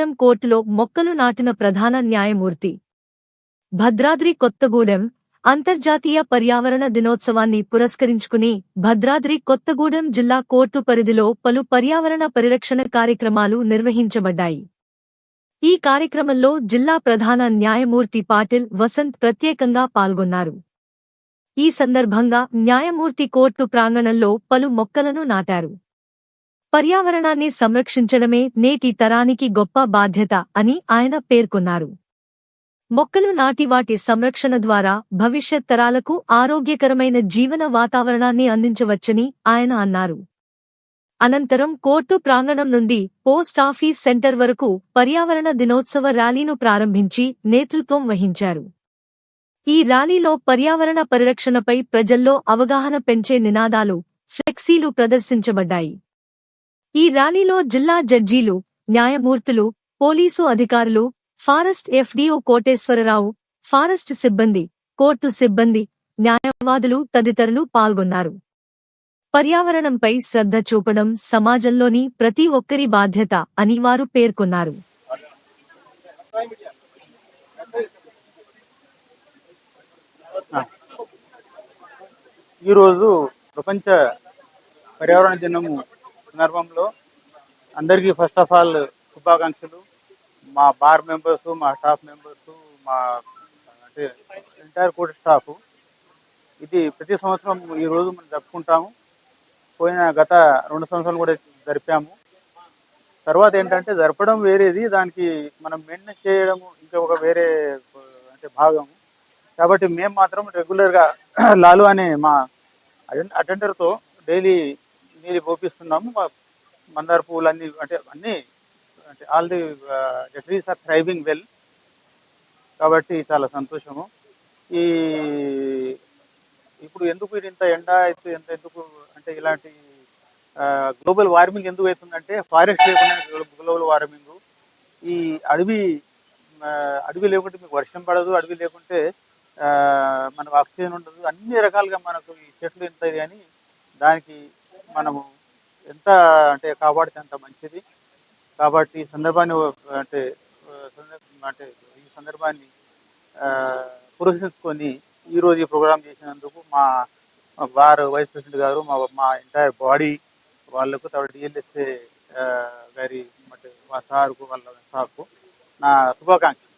కొత్తగూడెం కోర్టులో మొక్కలు నాటిన ప్రధాన న్యాయమూర్తి. భద్రాద్రి కొత్తగూడెం అంతర్జాతీయ పర్యావరణ దినోత్సవాన్ని పురస్కరించుకుని భద్రాద్రి కొత్తగూడెం జిల్లా కోర్టు పరిధిలో పలు పర్యావరణ పరిరక్షణ కార్యక్రమాలు నిర్వహించబడ్డాయి. ఈ కార్యక్రమంలో జిల్లా ప్రధాన న్యాయమూర్తి పాటిల్ వసంత్ ప్రత్యేకంగా పాల్గొన్నారు. ఈ సందర్భంగా న్యాయమూర్తి కోర్టు ప్రాంగణంలో పలు మొక్కలను నాటారు. పర్యావరణాన్ని సంరక్షించడమే నేటి తరానికి గొప్ప బాధ్యత అని ఆయన పేర్కొన్నారు. మొక్కలు నాటి వాటి సంరక్షణ ద్వారా భవిష్యత్ తరాలకు ఆరోగ్యకరమైన జీవన వాతావరణాన్ని అందించవచ్చని ఆయన అన్నారు. అనంతరం కోర్టు ప్రాంగణం నుండి పోస్టాఫీస్ సెంటర్ వరకు పర్యావరణ దినోత్సవ ర్యాలీను ప్రారంభించి నేతృత్వం వహించారు. ఈ ర్యాలీలో పర్యావరణ పరిరక్షణపై ప్రజల్లో అవగాహన పెంచే నినాదాలు ఫ్లెక్సీలు ప్రదర్శించబడ్డాయి. ఈ ర్యాలీలో జిల్లా జడ్జీలు న్యాయమూర్తులు పోలీసు అధికారులు ఫారెస్ట్ ఎఫ్డీఓ కోటేశ్వరరావు ఫారెస్ట్ సిబ్బంది కోర్టు సిబ్బంది న్యాయవాదులు తదితరులు పాల్గొన్నారు. పర్యావరణంపై శ్రద్ధ చూపడం సమాజంలోని ప్రతి ఒక్కరి బాధ్యత అని వారు పేర్కొన్నారు. ఈరోజు ప్రపంచ పర్యావరణ దినము సందర్భంలో అందరికీ ఫస్ట్ ఆఫ్ ఆల్ శుభాకాంక్షలు. మా బార్ మెంబర్స్ మా స్టాఫ్ మెంబర్స్ మా అంటే ఎంటైర్ కోర్ట్ స్టాఫ్ ఇది ప్రతి సంవత్సరం ఈ రోజు మనం జరుపుకుంటాము. పోయిన గత రెండు సంవత్సరాలు కూడా జరిపాము. తర్వాత ఏంటంటే జరపడం వేరేది దానికి మనం మెయింటెనెన్స్ చేయడం ఇంకా ఒక వేరే అంటే భాగము కాబట్టి మేము మాత్రం రెగ్యులర్గా లాలు అనే మా అటెండర్తో డైలీ నీళ్ళు పోపిస్తున్నాము మా మందార పువ్వులు అన్ని అంటే అన్ని అంటే all the trees are thriving well కాబట్టి చాలా సంతోషము. ఈ ఇప్పుడు ఎందుకు ఇది ఇంత ఎండ అయితే ఎంత ఎందుకు అంటే ఇలాంటి గ్లోబల్ వార్మింగ్ ఎందుకు అవుతుందంటే ఫారెస్ట్ లేకుండా గ్లోబల్ వార్మింగ్ ఈ అడవి అడవి లేకుంటే మీకు వర్షం పడదు అడవి లేకుంటే మనకు ఆక్సిజన్ ఉండదు. అన్ని రకాలుగా మనకు ఈ చెట్లు ఎంత కానీ అని దానికి మనము ఎంత అంటే కాపాడితే అంత మంచిది. కాబట్టి ఈ సందర్భాన్ని అంటే అంటే ఈ సందర్భాన్ని పురస్కరించుకొని ఈ రోజు ఈ ప్రోగ్రామ్ చేసినందుకు మా వారు బార్ వైస్ ప్రెసిడెంట్ గారు మా మా ఎంటైర్ బాడీ వాళ్ళకు తర్వాత డిఎల్ఎస్ఏ గారి అంటే మా సార్కు వాళ్ళ సార్కు నా శుభాకాంక్షలు.